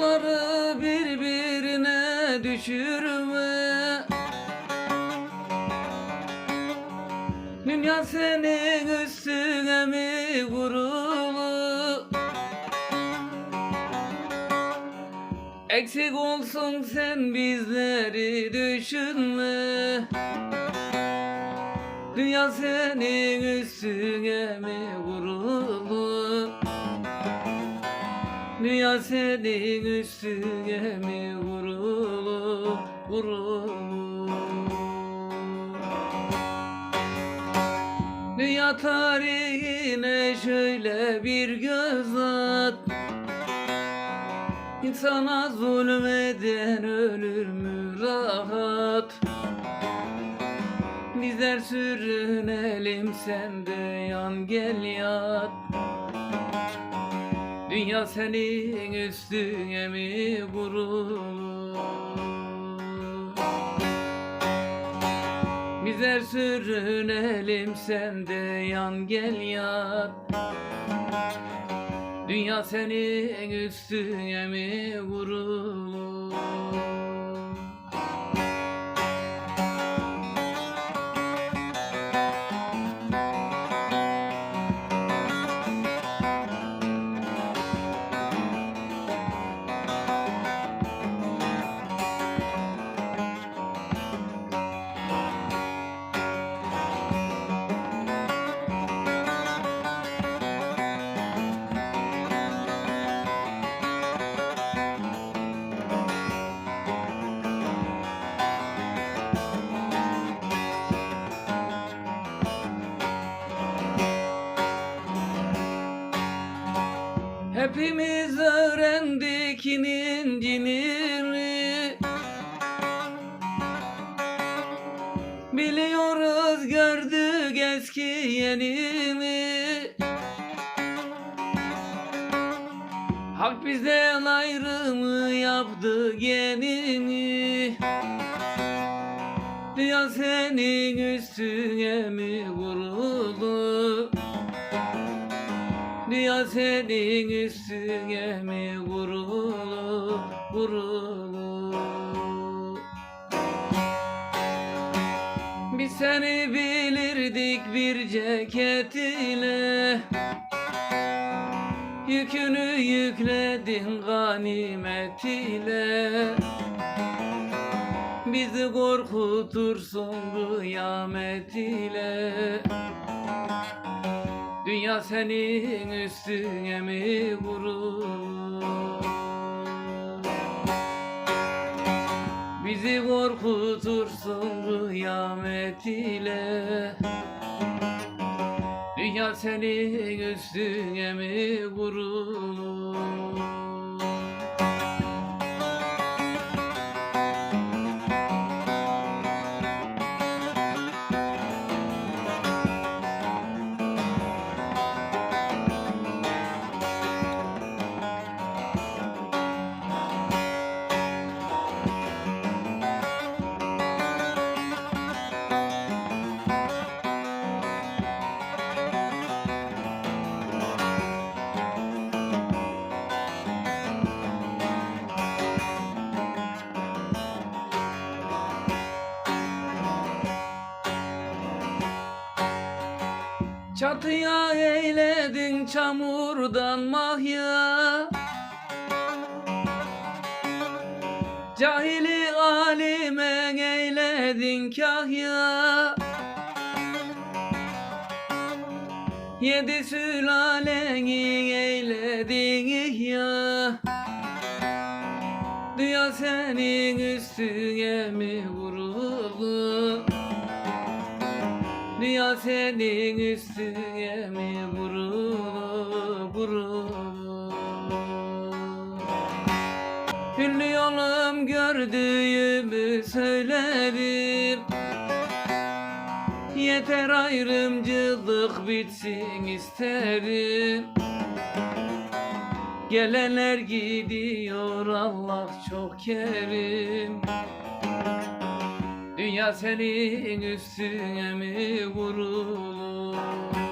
Kulları birbirine düşürme Dünya senin üstüne mi kurulu Eksik olsun sen bizleri düşünme. Dünya senin üstüne mi kurulu Dünya senin üstüne mi kurulu kurulu Dünya tarihine şöyle bir göz at. İnsana zulmeden ölür mü rahat? Bizler sürünelim sen de yan gel yat Dünya senin üstüne mi kurulu Bizler sürünelim sen de yan gel yat. Dünya senin üstüne mi kurulu Hepimiz öğrendik incini Biliyoruz gördük eski yenini Hak bizden ayrımı yaptı genini. Dünya senin üstüne mi kuruldu Dünya senin üstüne mi kurulu kurulu Biz seni bilirdik bir ceket ile Yükünü yükledin ganimet ile Bizi korkutursun kıyamet ile Dünya senin üstüne mi kurulu Bizi korkutursun kıyamet ile. Dünya senin üstüne mi kurulu Çatıya eyledin çamurdan mahya. Cahili alime eyledin kahya. Yedi sülaleni eyledin ihya. Dünya senin üstüne mi vuruldu Dünya senin üstüne mi vurulu vurulu Hüllü yolum gördüğümü söylerim Yeter ayrımcılık bitsin isterim Gelenler gidiyor Allah çok kerim Dünya senin üstüne mi vurulur